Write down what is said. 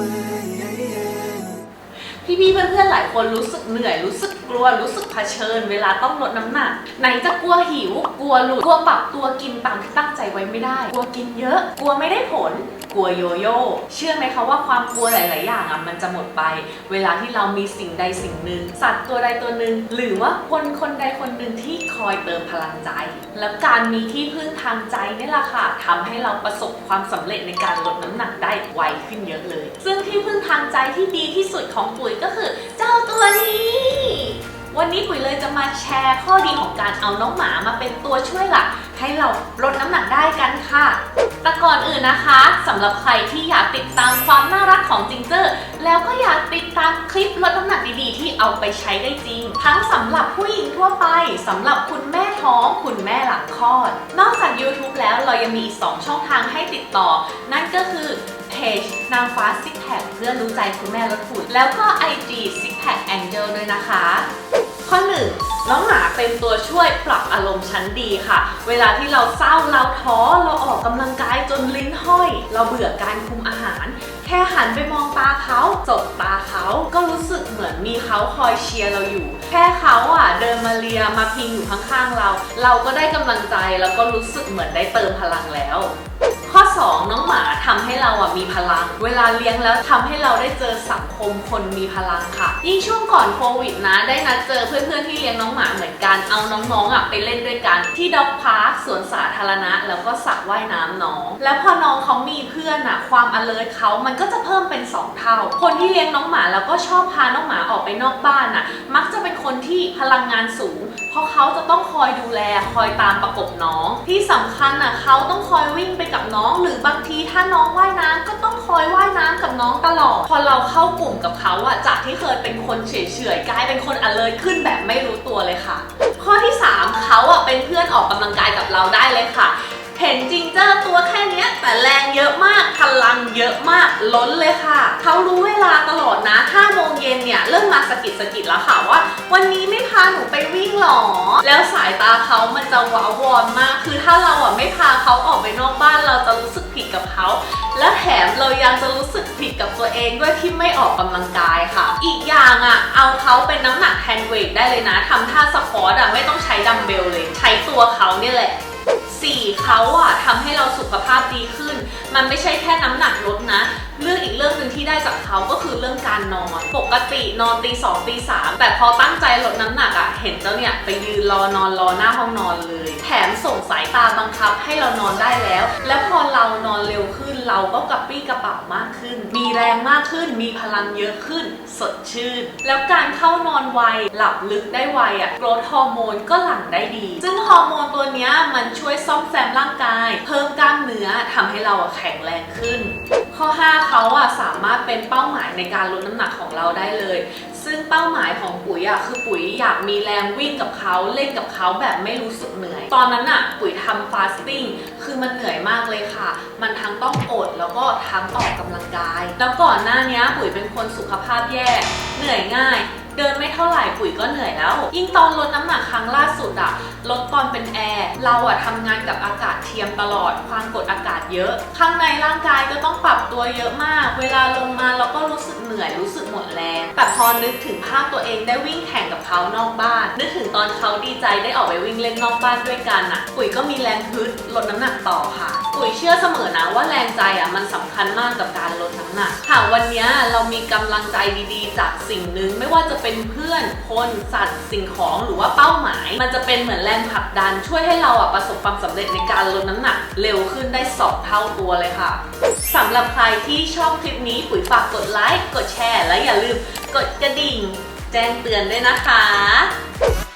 away. พี่ๆเพื่อนๆหลายคนรู้สึกเหนื่อยรู้สึกกลัวรู้สึกเผชิญ เวลาต้องลดน้ำหนักไหนจะกลัวหิว กลัวหลุดกลัวปรับตัวกินตามที่ตั้งใจไว้ไม่ได้ กลัวกินเยอะ กลัวไม่ได้ผล กลัวโยโย่เชื่อไหมคะว่าความกลัวหลาย ๆ อย่างอะมันจะหมดไป เวลาที่เรามีสิ่งใดสิ่งหนึ่งสัตว์ตัวใดตัวหนึ่งหรือว่าคนคนใดคนหนึ่งที่คอยเติมพลังใจ แล้วการมีที่พึ่งทางใจนี่แหละค่ะทำให้เราประสบความสำเร็จในการลดน้ำหนักได้ไวขึ้นเยอะเลย ซึ่งที่พึ่งทางใจที่ดีที่สุดของปุ๋ยก็คือเจ้าตัวนี้ วันนี้ปุ๋ยเลยจะมาแชร์ข้อดีของการเอาน้องหมามาเป็นตัวช่วยหลัก ให้เราลดน้ำหนักได้กันค่ะ แต่ก่อนอื่นนะคะสำหรับใครที่อยากติดตามความน่ารักของจิงเจอร์แล้วก็อยากติดตามคลิปลดน้ำหนักดีๆ ที่เอาไปใช้ได้จริง ทั้งสำหรับผู้หญิงทั่วไปสำหรับคุณแม่ท้องคุณแม่หลังคลอด นอกจาก YouTube แล้วเรายังมีอีก2ช่องทางให้ติดต่อ นั่นก็คือ เพจนางฟ้าซิกแพคเพื่อรู้ใจคุณแม่ลดหุ่นแล้วก็ IG ซิกแพคแองเจลด้วยนะคะ ข้อ 1. น้องหมาเป็นตัวช่วยปรับอารมณ์ชั้นดีค่ะ เวลาที่เราเศร้าเราท้อเราออกกำลังกายจนลิ้นห้อย เราเบื่อการคุมอาหาร แค่หันไปมองตาเขาจบตาเขาก็รู้สึกเหมือนมีเขาคอยเชียร์เราอยู่ แค่เขาอะเดินมาเลียมาพิงอยู่ข้างๆเรา เราก็ได้กำลังใจแล้วก็รู้สึกเหมือนได้เติมพลังแล้ว ข้อ 2 น้องหมาทำให้เราอะมีพลัง เวลาเลี้ยงแล้วทำให้เราได้เจอสังคมคนมีพลังค่ะ ยิ่งช่วงก่อนโควิดนะ ได้นัดเจอเพื่อนๆที่เลี้ยงน้องหมาเหมือนกัน เอาน้องๆอะไปเล่นด้วยกัน ที่ด็อกพาร์คสวนสาธารณะ แล้วก็สระว่ายน้ำน้อง แล้วพอน้องเขามีเพื่อนอะ ความ alert เขามันก็จะเพิ่มเป็น 2 เท่า คนที่เลี้ยงน้องหมาแล้วก็ชอบพาน้องหมาออกไปนอกบ้านอะ มักจะเป็นคนที่พลังงานสูง เพราะเขาจะต้องคอยดูแล คอยตามประกบน้อง ที่สำคัญอะเขาต้องคอยวิ่งไปกับน้อง หรือบางทีถ้าน้องว่ายน้ำก็ต้องคอยว่ายน้ำกับน้องตลอด พอเราเข้ากลุ่มกับเขาอะจากที่เคยเป็นคนเฉยๆกลายเป็นคน alert ขึ้นแบบไม่รู้ตัวเลยค่ะ ข้อที่ 3เขาอะเป็นเพื่อนออกกำลังกายกับเราได้เลยค่ะเห็นจิงเจอร์ตัวแค่เนี้ยแต่แรงเยอะมากพลังเยอะมากล้นเลยค่ะ เขารู้เวลาตลอดนะ5โมงเย็นเนี่ยเริ่มมาสะกิดสะกิดแล้วค่ะว่า วันนี้ไม่พาหนูไปวิ่งหรอ แล้วสายตาเขามันจะว้าวอนมาก คือถ้าเราอะ เขาออกไปนอกบ้านเราจะรู้สึกผิดกับเขา และแถมเรายังจะรู้สึกผิดกับตัวเองด้วยที่ไม่ออกกำลังกายค่ะ อีกอย่างอะเอาเขาเป็นน้ำหนักแฮนด์เวทได้เลยนะ ทำท่าสควอตอะไม่ต้องใช้ดัมเบลเลย ใช้ตัวเขาเนี่ยแหละสี่เขาอะทำให้เราสุขภาพดีขึ้น มันไม่ใช่แค่น้ำหนักลดนะ ที่ได้จากเขาก็คือเรื่องการนอน ปกตินอนตีสองตีสามแต่พอตั้งใจลดน้ำหนักอะเห็นเจ้าเนี่ยไปยืนรอนอนรอหน้าห้องนอนเลย แถมส่งสายตาบังคับให้เรานอนได้แล้ว แล้วพอเรานอนเร็วขึ้นเราก็กระปรี้กระเป๋ามากขึ้น มีแรงมากขึ้น มีพลังเยอะขึ้น สดชื่น แล้วการเข้านอนไว หลับลึกได้ไวอะโกรทฮอร์โมนก็หลั่งได้ดี ซึ่งฮอร์โมนตัวเนี้ยมันช่วยซ่อมแซมร่างกาย เพิ่มกล้ามเนื้อทำให้เราแข็งแรงขึ้น ข้อ 5เขาอะสามารถเป็นเป้าหมายในการลดน้ำหนักของเราได้เลย ซึ่งเป้าหมายของปุ๋ยอะคือปุ๋ยอยากมีแรงวิ่งกับเขาเล่นกับเขาแบบไม่รู้สึกเหนื่อย ตอนนั้นอะปุ๋ยทำฟาสติ้งคือมันเหนื่อยมากเลยค่ะ มันทั้งต้องอดแล้วก็ทั้งออกกำลังกาย แล้วก่อนหน้านี้ปุ๋ยเป็นคนสุขภาพแย่ เหนื่อยง่าย เดินไม่เท่าไหร่ปุ๋ยก็เหนื่อยแล้ว ยิ่งตอนลดน้ำหนักครั้งล่าสุดอะลดตอนเป็นแอร์ เราอะทำงานกับอากาศเทียมตลอด ความกดอากาศเยอะ ข้างในร่างกายก็ต้องปรับตัวเยอะมาก เวลาลงมาเราก็รู้สึกเหนื่อยรู้สึกหมดแรง แต่พอนึกถึงภาพตัวเองได้วิ่งแข่งกับเขานอกบ้าน นึกถึงตอนเขาดีใจได้ออกไปวิ่งเล่นนอกบ้านด้วยกันอะปุ๋ยก็มีแรงฮึดลดน้ำหนักต่อค่ะ ปุ๋ยเชื่อเสมอนะว่าแรงใจอะมันสำคัญมากกับการลดน้ำหนักหากวันนี้เรามีกำลังใจดีๆ จากสิ่งหนึ่งไม่ว่าจะเป็นเพื่อนคนสัตว์สิ่งของหรือว่าเป้าหมาย มันจะเป็นเหมือนแรงผลักดัน ช่วยให้เราอะประสบความสำเร็จในการลดน้ำหนัก เร็วขึ้นได้ 2 เท่าตัวเลยค่ะสำหรับใครที่ชอบคลิปนี้ปุ๋ยฝากกดไลค์กดแชร์และอย่าลืมกดกระดิ่ง แจ้งเตือนด้วยนะคะ